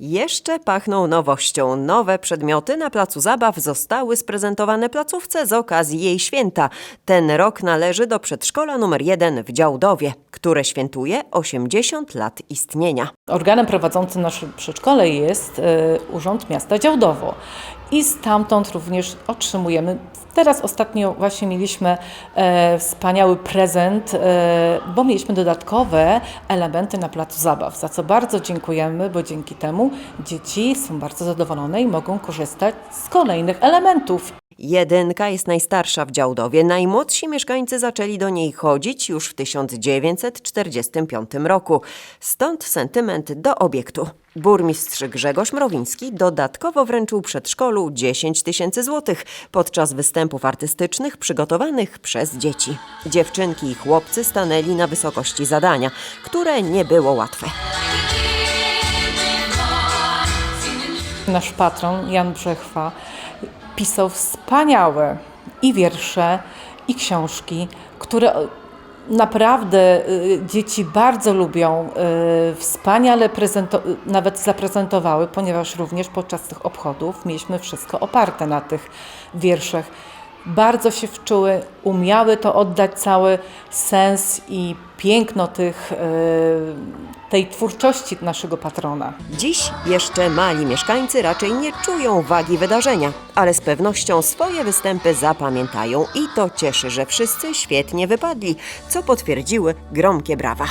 Jeszcze pachną nowością. Nowe przedmioty na placu zabaw zostały sprezentowane placówce z okazji jej święta. Ten rok należy do przedszkola numer 1 w Działdowie, które świętuje 80 lat istnienia. Organem prowadzącym nasze przedszkole jest e, Urząd Miasta Działdowo i stamtąd również otrzymujemy. Teraz ostatnio właśnie mieliśmy e, wspaniały prezent, e, bo mieliśmy dodatkowe elementy na placu zabaw, za co bardzo dziękujemy, bo dzięki temu dzieci są bardzo zadowolone i mogą korzystać z kolejnych elementów. Jedynka jest najstarsza w Działdowie. Najmłodsi mieszkańcy zaczęli do niej chodzić już w 1945 roku. Stąd sentyment do obiektu. Burmistrz Grzegorz Mrowiński dodatkowo wręczył przedszkolu 10 tysięcy złotych podczas występów artystycznych przygotowanych przez dzieci. Dziewczynki i chłopcy stanęli na wysokości zadania, które nie było łatwe. Nasz patron Jan Brzechwa pisał wspaniałe i wiersze, i książki, które naprawdę y, dzieci bardzo lubią, y, wspaniale nawet zaprezentowały, ponieważ również podczas tych obchodów mieliśmy wszystko oparte na tych wierszach. Bardzo się wczuły, umiały to oddać cały sens i piękno tych, y, tej twórczości naszego patrona. Dziś jeszcze mali mieszkańcy raczej nie czują wagi wydarzenia, ale z pewnością swoje występy zapamiętają i to cieszy, że wszyscy świetnie wypadli, co potwierdziły gromkie brawa.